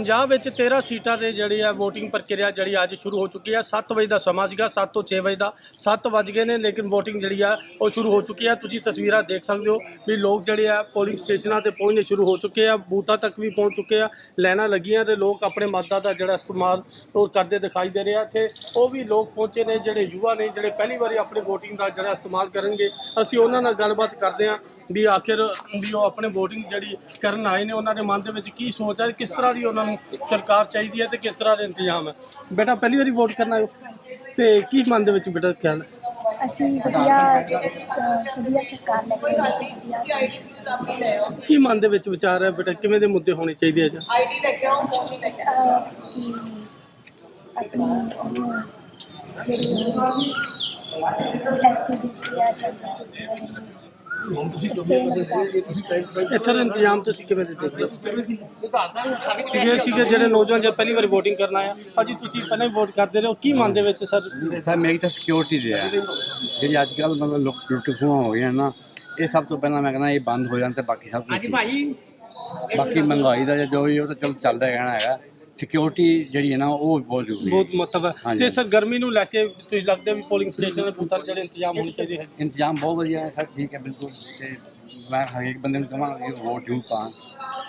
ਪੰਜਾਬ ਵਿੱਚ 13 ਸੀਟਾਂ ਤੇ ਜਿਹੜੀ ਆ VOTING ਪ੍ਰਕਿਰਿਆ ਜਿਹੜੀ ਅੱਜ ਸ਼ੁਰੂ ਹੋ ਚੁੱਕੀ ਹੈ 7 ਵਜੇ ਦਾ ਸਮਾਂ ਸੀਗਾ 7 ਤੋਂ 6 ਵਜੇ ਦਾ। 7 ਵੱਜ ਗਏ ਨੇ, ਲੇਕਿਨ VOTING ਜਿਹੜੀ ਆ ਉਹ ਸ਼ੁਰੂ ਹੋ ਚੁੱਕੀ ਹੈ ਤੁਸੀਂ ਤਸਵੀਰਾਂ ਦੇਖ ਸਕਦੇ ਹੋ ਵੀ ਲੋਕ ਜਿਹੜੇ ਆ ਪੋਲਿੰਗ ਸਟੇਸ਼ਨਾਂ ਤੇ ਪਹੁੰਚਣੇ ਸ਼ੁਰੂ ਹੋ ਚੁੱਕੇ ਆ। ਬੂਥਾਂ ਤੱਕ ਵੀ ਪਹੁੰਚ ਚੁੱਕੇ ਆ, ਲਾਈਨਾਂ ਲੱਗੀਆਂ ਤੇ ਲੋਕ ਆਪਣੇ ਮਤਦਾਨ ਦਾ ਜਿਹੜਾ ਇਸਤੇਮਾਲ ਉਹ ਕਰਦੇ ਦਿਖਾਈ ਦੇ ਰਿਹਾ ਆ। ਤੇ ਉਹ ਵੀ ਲੋਕ ਪਹੁੰਚੇ ਨੇ, ਜਿਹੜੇ ਯੁਵਾ ਨੇ, ਜਿਹੜੇ ਪਹਿਲੀ ਵਾਰੀ ਆਪਣੀ VOTING ਦਾ ਜਿਹੜਾ ਇਸਤੇਮਾਲ ਕਰਨਗੇ। ਅਸੀਂ ਉਹਨਾਂ ਨਾਲ ਗੱਲਬਾਤ ਕਰਦੇ ਹਾਂ ਵੀ ਆਖਿਰ ਵੀ ਉਹ ਆਪਣੇ VOTING ਜਿਹੜੀ ਕਰਨ ਆਏ ਨੇ, ਉਹਨਾਂ ਦੇ ਮਨ ਦੇ ਵਿੱਚ ਕੀ ਸੋਚ ਹੈ ਕਿਸ ਤਰ੍ਹਾਂ ਦੀ ਉਹਨਾਂ ਨੂੰ ਸਰਕਾਰ ਚਾਹੀਦੀ ਹੈ ਤੇ ਕਿਸ ਤਰ੍ਹਾਂ ਦੇ ਇੰਤਜ਼ਾਮ ਹੈ? ਬੇਟਾ ਪਹਿਲੀ ਵਾਰੀ ਵੋਟ ਕਰਨ ਹੋ। ਤੇ ਕੀ ਮਨ ਦੇ ਵਿੱਚ ਬੇਟਾ ਖਿਆਲ ਹੈ? ਅਸੀਂ ਵਧੀਆ ਅਹ, ਵਧੀਆ ਸਰਕਾਰ ਲੈ ਕੇ ਆਈ ਤੇ ਵਧੀਆ ਕੀ ਮਨ ਦੇ ਵਿੱਚ ਵਿਚਾਰ ਹੈ ਬੇਟਾ? ਕਿਵੇਂ ਦੇ ਮੁੱਦੇ ਹੋਣੇ ਚਾਹੀਦੇ ਆ ਜਾਂ? ਅਹ, ਕਿ ਆਪਣੀ ਉਹਨੂੰ ਜਿਹੜੀ ਐਸਸੀਬੀਸੀ ਆ ਚੱਲਦਾ ਸੇਮ ਇੱਥੇ ਦੇ ਇੰਤਜ਼ਾਮ ਤੁਸੀਂ ਕਿਵੇਂ ਦੇ ਦੇਖਦੇ ਹੋ? ਸੀਗੇ ਸੀਗੇ ਜਿਹੜੇ ਨੌਜਵਾਨ ਜੇ ਪਹਿਲੀ ਵਾਰੀ VOTING ਕਰਨ ਆਇਆ ਭਾਜੀ ਤੁਸੀਂ ਪਹਿਲਾਂ ਹੀ ਵੋਟ ਕਰਦੇ ਰਹੇ ਹੋ। ਕੀ ਮਨ ਦੇ ਵਿੱਚ ਸਰ? ਸਰ ਮੇਰੀ ਤਾਂ ਸਿਕਿਉਰਿਟੀ ਦੇ ਹੈ। ਜਿਹੜੀ ਅੱਜ ਕੱਲ ਮਤਲਬ ਲੁੱਟ ਲੁੱਟ ਖੋਹਾਂ ਹੋ ਗਈਆਂ ਨਾ ਇਹ ਸਭ ਤੋਂ ਪਹਿਲਾਂ ਮੈਂ ਕਹਿੰਦਾ ਇਹ ਬੰਦ ਹੋ ਜਾਣ ਤੇ ਬਾਕੀ ਸਭ ਕੁਝ ਭਾਈ ਬਾਕੀ ਮਹਿੰਗਾਈ ਦਾ ਜੋ ਵੀ ਉਹ ਤਾਂ ਚਲ ਚੱਲਦਾ ਰਹਿਣਾ ਹੈਗਾ। ਸਿਕਿਉਰਿਟੀ ਜਿਹੜੀ ਹੈ ਨਾ ਉਹ ਬਹੁਤ ਜ਼ਰੂਰੀ ਹੈ। ਬਹੁਤ ਮਹੱਤਵ ਹੈ। ਹਾਂਜੀ। ਤੇ ਸਰ ਗਰਮੀ ਨੂੰ ਲੈ ਕੇ ਤੁਸੀਂ ਲੱਗਦਾ ਵੀ ਪੋਲਿੰਗ ਸਟੇਸ਼ਨ ਦੇ 'ਤੇ ਜਿਹੜੇ ਇੰਤਜ਼ਾਮ ਹੋਣੇ ਚਾਹੀਦੇ ਹੈ? ਇੰਤਜ਼ਾਮ ਬਹੁਤ ਵਧੀਆ ਹੈ ਸਰ ਠੀਕ ਹੈ ਬਿਲਕੁਲ। ਤੇ ਮੈਂ ਹਰੇਕ ਬੰਦੇ ਨੂੰ ਕਹਾਂਗਾ ਕਿ ਵੋਟ ਜ਼ਰੂਰ ਪਾਉਣ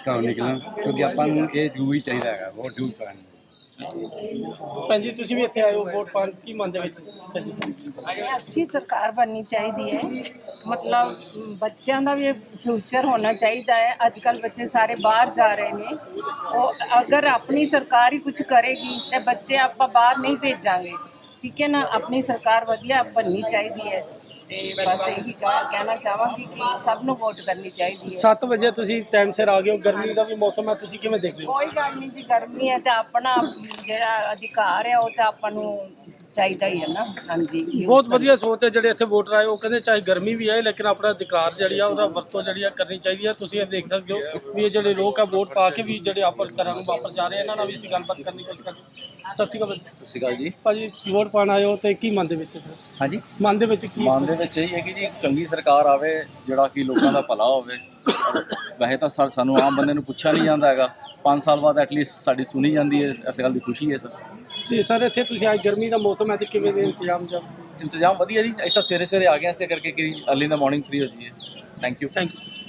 ਘਰੋਂ ਨਿਕਲਣ ਕਿਉਂਕਿ ਆਪਾਂ ਨੂੰ ਇਹ ਜ਼ਰੂਰੀ ਚਾਹੀਦਾ ਹੈਗਾ ਵੋਟ ਜ਼ਰੂਰ ਪਾਉਣ। ਭੈਣ ਜੀ, ਤੁਸੀਂ ਵੀ ਇੱਥੇ ਆਏ ਹੋ, ਵੋਟ ਪਾਉਣ ਕੀ ਮਨ ਦੇ ਵਿੱਚ ਭੈਣ ਜੀ? ਅੱਛੀ ਸਰਕਾਰ ਬਣਨੀ ਚਾਹੀਦੀ ਹੈ। ਮਤਲਬ ਬੱਚਿਆਂ ਦਾ ਵੀ ਫਿਊਚਰ ਹੋਣਾ ਚਾਹੀਦਾ ਹੈ। ਅੱਜ ਕੱਲ ਬੱਚੇ ਸਾਰੇ ਬਾਹਰ ਜਾ ਰਹੇ ਨੇ। ਉਹ ਅਗਰ ਆਪਣੀ ਸਰਕਾਰ ਹੀ ਕੁਝ ਕਰੇਗੀ, ਤੇ ਬੱਚੇ ਆਪਾਂ ਬਾਹਰ ਨਹੀਂ ਭੇਜਾਂਗੇ। ਠੀਕ ਹੈ ਨਾ? ਆਪਣੀ ਸਰਕਾਰ ਵਧੀਆ ਬਣਨੀ ਚਾਹੀਦੀ ਹੈ। ਤੇ ਬਸ ਇਹੀ ਕਹਿ- ਕਹਿਣਾ ਚਾਹਾਂਗੀ ਕਿ ਸਭ ਨੂੰ ਵੋਟ ਕਰਨੀ ਚਾਹੀਦੀ ਹੈ। 7 ਵਜੇ ਤੁਸੀਂ ਟਾਈਮ ਸਿਰ ਆ ਗਏ ਹੋ ਗਰਮੀ ਦਾ ਵੀ ਮੌਸਮ ਹੈ ਤੁਸੀਂ ਕਿਵੇਂ ਦੇਖਦੇ ਹੋ? ਕੋਈ ਗੱਲ ਨਹੀਂ ਜੀ ਗਰਮੀ ਹੈ ਤੇ ਆਪਣਾ ਜਿਹੜਾ ਅਧਿਕਾਰ ਹੈ ਉਹ ਤਾਂ ਆਪਾਂ ਨੂੰ ਚਾਹੀਦਾ ਹੀ ਹੈ ਨਾ। ਹਾਂਜੀ ਬਹੁਤ ਵਧੀਆ ਸੋਚ ਹੈ ਜਿਹੜੇ ਇੱਥੇ ਵੋਟਰ ਆਏ ਉਹ ਕਹਿੰਦੇ ਚਾਹੇ ਗਰਮੀ ਵੀ ਆਏ ਲੇਕਿਨ ਆਪਣਾ ਅਧਿਕਾਰ ਜਿਹੜੀ ਆ ਉਹਦਾ ਵਰਤੋਂ ਜਿਹੜੀ ਆ ਕਰਨੀ ਚਾਹੀਦੀ ਹੈ। ਤੁਸੀਂ ਇਹ ਦੇਖ ਸਕਦੇ ਹੋ ਵੀ ਇਹ ਜਿਹੜੇ ਲੋਕ ਆ ਵੋਟ ਪਾ ਕੇ ਵੀ ਜਿਹੜੇ ਆਪਰ ਘਰਾਂ ਨੂੰ ਵਾਪਸ ਜਾ ਰਹੇ ਆ, ਇਹਨਾਂ ਨਾਲ ਵੀ ਅਸੀਂ ਗੱਲਬਾਤ ਕਰਨ ਕੋਸ਼ਿਸ਼ ਕਰਦੇ। ਸਤਿ ਸ਼੍ਰੀ ਅਕਾਲ। ਸਤਿ ਸ਼੍ਰੀ ਅਕਾਲ ਜੀ। ਭਾਜੀ ਵੋਟ ਪਾਣ ਆਏ ਹੋ ਤੇ ਕੀ ਮਨ ਦੇ ਵਿੱਚ ਸਰ? ਹਾਂਜੀ। ਮਨ ਦੇ ਵਿੱਚ ਕੀ ਮਨ ਦੇ ਵਿੱਚ ਇਹ ਹੈ ਕਿ ਜੀ ਇੱਕ ਚੰਗੀ ਸਰਕਾਰ ਆਵੇ ਜਿਹੜਾ ਕਿ ਲੋਕਾਂ ਦਾ ਭਲਾ ਹੋਵੇ। ਵੈਸੇ ਤਾਂ ਸਾਨੂੰ ਆਮ ਬੰਦੇ ਨੂੰ ਪੁੱਛਿਆ ਨਹੀਂ ਜਾਂਦਾ ਹੈਗਾ। 5 ਸਾਲ ਬਾਅਦ ਐਟਲੀਸਟ ਸਾਡੀ ਸੁਣੀ ਜਾਂਦੀ ਹੈ ਇਸ ਗੱਲ ਦੀ ਖੁਸ਼ੀ ਹੈ ਸਰ। ਤੇ ਸਰ ਇੱਥੇ ਤੁਸੀਂ ਅੱਜ ਗਰਮੀ ਦਾ ਮੌਸਮ ਹੈ ਤੇ ਕਿਵੇਂ ਦੇ ਇੰਤਜ਼ਾਮ ਜਾਂ ਇੰਤਜ਼ਾਮ ਵਧੀਆ ਜੀ ਅਸੀਂ ਤਾਂ ਸਵੇਰੇ ਸਵੇਰੇ ਆ ਗਏ ਇਸੇ ਕਰਕੇ ਕਿ ਅਰਲੀ ਦਾ ਮਾਰਨਿੰਗ ਫ੍ਰੀ ਹੋ ਜਾਈਏ। ਥੈਂਕ ਯੂ ਥੈਂਕ ਯੂ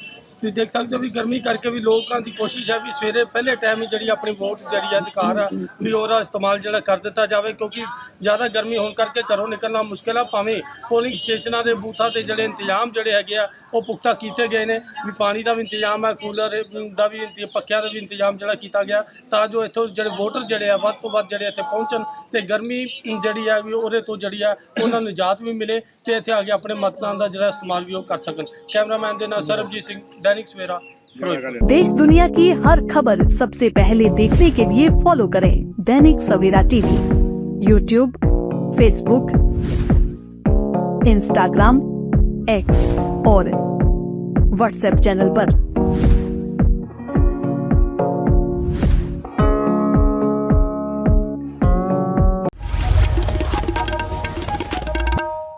ਤੁਸੀਂ ਦੇਖ ਸਕਦੇ ਹੋ ਵੀ ਗਰਮੀ ਕਰਕੇ ਵੀ ਲੋਕਾਂ ਦੀ ਕੋਸ਼ਿਸ਼ ਹੈ ਵੀ ਸਵੇਰੇ ਪਹਿਲੇ ਟਾਈਮ ਹੀ ਜਿਹੜੀ ਆਪਣੀ ਵੋਟ ਜਿਹੜੀ ਆ ਅਧਿਕਾਰ ਆ, ਵੀ ਉਹਦਾ ਇਸਤੇਮਾਲ ਜਿਹੜਾ ਕਰ ਦਿੱਤਾ ਜਾਵੇ, ਕਿਉਂਕਿ ਜ਼ਿਆਦਾ ਗਰਮੀ ਹੋਣ ਕਰਕੇ ਘਰੋਂ ਨਿਕਲਣਾ ਮੁਸ਼ਕਿਲ ਆ, ਭਾਵੇਂ ਪੋਲਿੰਗ ਸਟੇਸ਼ਨਾਂ ਦੇ ਬੂਥਾਂ ਤੇ ਜਿਹੜੇ ਇੰਤਜ਼ਾਮ ਜਿਹੜੇ ਹੈਗੇ ਆ, ਉਹ ਪੁਖਤਾ ਕੀਤੇ ਗਏ ਨੇ, ਵੀ ਪਾਣੀ ਦਾ ਵੀ ਇੰਤਜ਼ਾਮ ਹੈ ਕੂਲਰ ਦਾ ਵੀ ਪੱਖਿਆਂ ਦਾ ਵੀ ਇੰਤਜ਼ਾਮ ਜਿਹੜਾ ਕੀਤਾ ਗਿਆ, ਤਾਂ ਜੋ ਇੱਥੋਂ ਜਿਹੜੇ ਵੋਟਰ ਜਿਹੜੇ ਆ, ਵੱਧ ਤੋਂ ਵੱਧ ਜਿਹੜੇ ਇੱਥੇ ਪਹੁੰਚਣ ਤੇ ਗਰਮੀ ਜਿਹੜੀ ਆ ਵੀ ਉਹਦੇ ਤੋਂ ਜਿਹੜੀ ਆ, ਉਹਨਾਂ ਨੂੰ ਨਿਜਾਤ ਵੀ ਮਿਲੇ ਤੇ ਇੱਥੇ ਆ ਕੇ ਆਪਣੇ ਮਤਦਾਨ ਦਾ ਜਿਹੜਾ ਇਸਤੇਮਾਲ ਵੀ ਉਹ ਕਰ ਸਕਣ। ਕੈਮਰਾਮੈਨ ਦੇ ਨਾਲ ਸਰਬਜੀਤ ਸਿੰਘ दैनिक सवेरा देश दुनिया की हर खबर सबसे पहले देखने के लिए फॉलो करें Dainik Savera TV YouTube Facebook Instagram X और व्हाट्सएप चैनल पर।